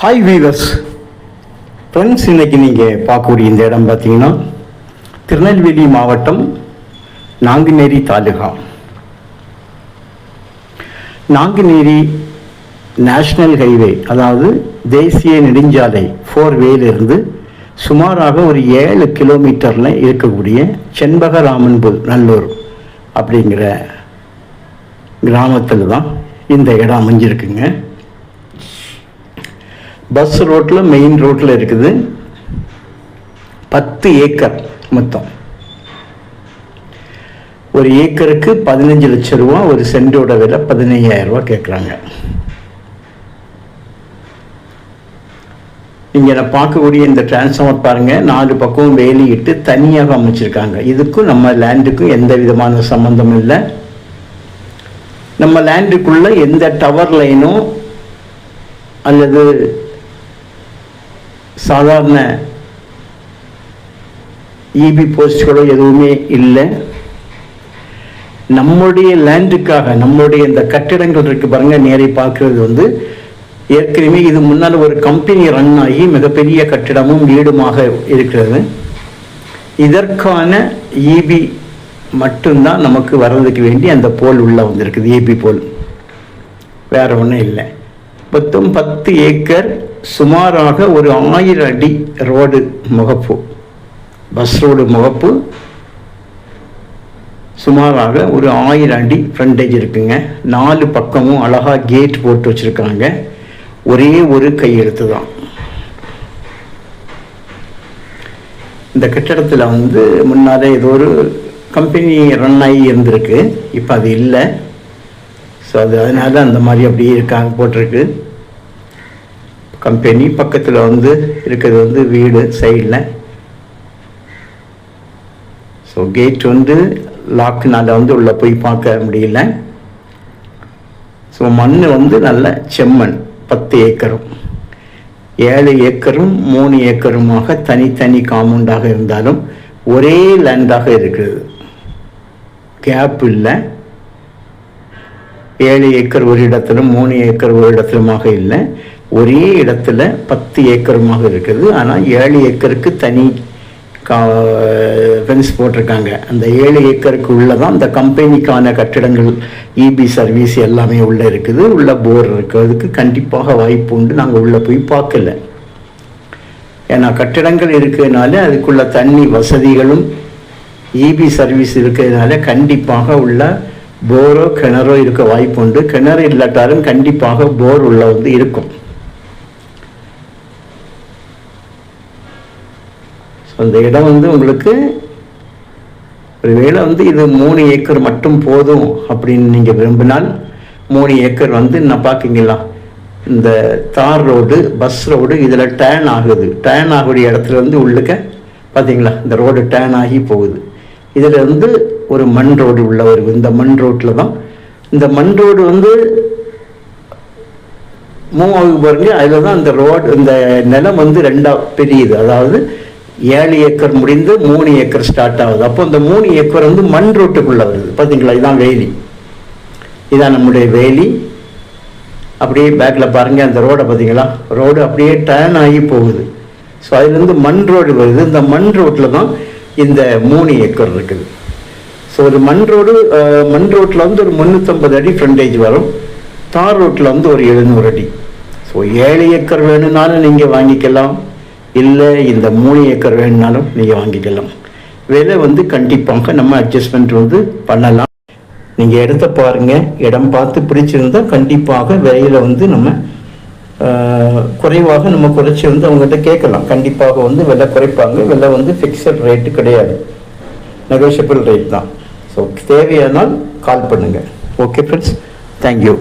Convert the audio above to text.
Hi viewers friends இன்னைக்கு நீங்கள் பார்க்கக்கூடிய இந்த இடம் பார்த்தீங்கன்னா திருநெல்வேலி மாவட்டம் நாங்குநேரி தாலுகா. நாங்குநேரி நேஷ்னல் ஹைவே அதாவது தேசிய நெடுஞ்சாலை ஃபோர் வேலிருந்து சுமாராக ஒரு ஏழு கிலோமீட்டரில் இருக்கக்கூடிய செண்பகராமன்புல் நல்லூர் அப்படிங்கிற கிராமத்தில் தான் இந்த இடம் அமைஞ்சிருக்குங்க. பஸ் ரோட்டில் மெயின் ரோட்டில் இருக்குது பத்து ஏக்கர் மொத்தம். ஒரு ஏக்கருக்கு பதினஞ்சு லட்சம் ரூபா ஒரு சென்டோட விலை பதினையாயிரம் ரூபா கேட்குறாங்க இங்கே நான் பார்க்கக்கூடிய இந்த டிரான்ஸ்ஃபார்மர் பாருங்கள் நாலு பக்கம் வேலியிட்டு தனியாக அமைச்சிருக்காங்க. இதுக்கும் நம்ம லேண்டுக்கும் எந்த விதமான சம்மந்தமும் இல்லை. நம்ம லேண்டுக்குள்ளே எந்த டவர் லைனோ அல்லது சாதாரண இபி போஸ்ட்களோ எதுவுமே இல்லை. நம்முடைய லேண்டுக்காக நம்மளுடைய இந்த கட்டிடங்கள் இருக்கு பாருங்க நேரை பார்க்கறது வந்து ஏற்கனவே இது முன்னால் ஒரு கம்பெனி ரன் ஆகி மிகப்பெரிய கட்டிடமும் வீடுமாக இருக்கிறது. இதற்கான இபி மட்டும்தான் நமக்கு வர்றதுக்கு வேண்டி அந்த போல் உள்ள வந்திருக்குது ஏபி போல் வேற ஒன்றும் இல்லை. மொத்தம் பத்து ஏக்கர் சுமாராக ஒரு ஆயிரம் அடி ரோடு முகப்பு. பஸ் ரோடு முகப்பு. சுமாராக ஒரு ஆயிரம் அடி ஃப்ரண்டேஜ் இருக்குங்க. நாலு பக்கமும் அழகாக கேட் போட்டு வச்சுருக்காங்க. ஒரே ஒரு கையெழுத்து தான். இந்த கட்டடத்தில் வந்து முன்னாலே ஏதோ ஒரு கம்பெனி ரன் ஆகி இருந்திருக்கு. இப்போ அது இல்லை. ஸோ அது அதனால அந்த மாதிரி அப்படியே இருக்காங்க போட்டிருக்கு. கம்பெனி பக்கத்தில் வந்து இருக்கிறது வந்து வீடு சைடில் ஸோ கேட் வந்து லாக்குனால வந்து உள்ளே போய் பார்க்க முடியல. ஸோ மண் வந்து நல்ல செம்மண் பத்து ஏக்கரும். ஏழு ஏக்கரும் மூணு ஏக்கருமாக தனித்தனி காம்பவுண்டாக இருந்தாலும் ஒரே லேண்டாக இருக்கிறது கேப் இல்லை. ஏழு ஏக்கர் ஒரு இடத்திலும் மூணு ஏக்கர் ஒரு இடத்திலுமாக இல்லை. ஒரே இடத்துல பத்து ஏக்கருமாக இருக்குது. ஆனால் ஏழு ஏக்கருக்கு தனி கா ஃபென்ஸ் போட்டிருக்காங்க. அந்த ஏழு ஏக்கருக்கு உள்ளே தான் அந்த கம்பெனிக்கான கட்டிடங்கள் இபி சர்வீஸ் எல்லாமே உள்ளே இருக்குது. உள்ளே போர் இருக்கிறதுக்கு கண்டிப்பாக வாய்ப்பு உண்டு. நாங்கள் உள்ளே போய் பார்க்கல. ஏன்னா கட்டிடங்கள் இருக்கிறதுனால அதுக்குள்ள தண்ணி வசதிகளும் இபி சர்வீஸ் இருக்கிறதுனால கண்டிப்பாக உள்ள போரோ கிணறோ இருக்க வாய்ப்பு உண்டு. கிணறு இல்லாட்டாலும் கண்டிப்பாக போர் உள்ள வந்து இருக்கும். அந்த இடம் வந்து உங்களுக்கு ஒருவேளை வந்து இது மூணு ஏக்கர் மட்டும் போதும் அப்படின்னு நீங்கள் விரும்பினால் மூணு ஏக்கர் வந்து நான் பார்க்கிங்களா? இந்த தார் ரோடு பஸ் ரோடு இதில் டேன் ஆகுது. டேன் ஆகக்கூடிய இடத்துல வந்து உள்ளுக்க பார்த்தீங்களா இந்த ரோடு டேன் ஆகி போகுது. இதில் வந்து ஒரு மண் ரோடு உள்ள வருது இந்த மண் ரோட்டில் தான். இந்த மண் ரோடு வந்து மூவ் ஆகி பாருங்க. அதில் தான் இந்த ரோடு இந்த நிலம் வந்து ரெண்டாக பிரியுது. அதாவது ஏழு ஏக்கர் முடிந்து மூணு ஏக்கர் ஸ்டார்ட் ஆகுது. அப்போ இந்த மூணு ஏக்கர் வந்து மண் ரோட்டுக்குள்ளே வருது. பார்த்தீங்களா இதுதான் வேலி. இதான் நம்முடைய வேலி. அப்படியே பேக்கில் பாருங்கள் அந்த ரோடை பார்த்தீங்களா ரோடு அப்படியே டேர்ன் ஆகி போகுது. ஸோ அதுலேருந்து மண் ரோடு வருது. இந்த மண் ரோட்டில் தான் இந்த மூணு ஏக்கர் இருக்குது. ஸோ ஒரு மண் ரோடு மண் ரோட்டில் வந்து ஒரு முந்நூற்றம்பது அடி ஃப்ரண்டேஜ் வரும். தார் ரோட்டில் வந்து ஒரு எழுநூறு அடி. ஸோ ஏழு ஏக்கர் வேணும்னாலும் நீங்கள் வாங்கிக்கலாம். இல்லை இந்த மூணு ஏக்கர் வேணுனாலும் நீங்கள் வாங்கிக்கலாம். விலை வந்து கண்டிப்பாக நம்ம அட்ஜஸ்ட்மெண்ட் வந்து பண்ணலாம். நீங்கள் இடத்த பாருங்கள் இடம் பார்த்து பிடிச்சிருந்தா கண்டிப்பாக விலையில் வந்து நம்ம குறைவாக நம்ம குறைச்சி வந்து அவங்ககிட்ட கேட்கலாம். கண்டிப்பாக வந்து விலை குறைப்பாங்க. விலை வந்து ஃபிக்ஸட் ரேட்டு கிடையாது. நெகோஷியபிள் ரேட் தான். ஸோ தேவையானால் கால் பண்ணுங்கள் ஓகே ஃப்ரெண்ட்ஸ் தேங்க்யூ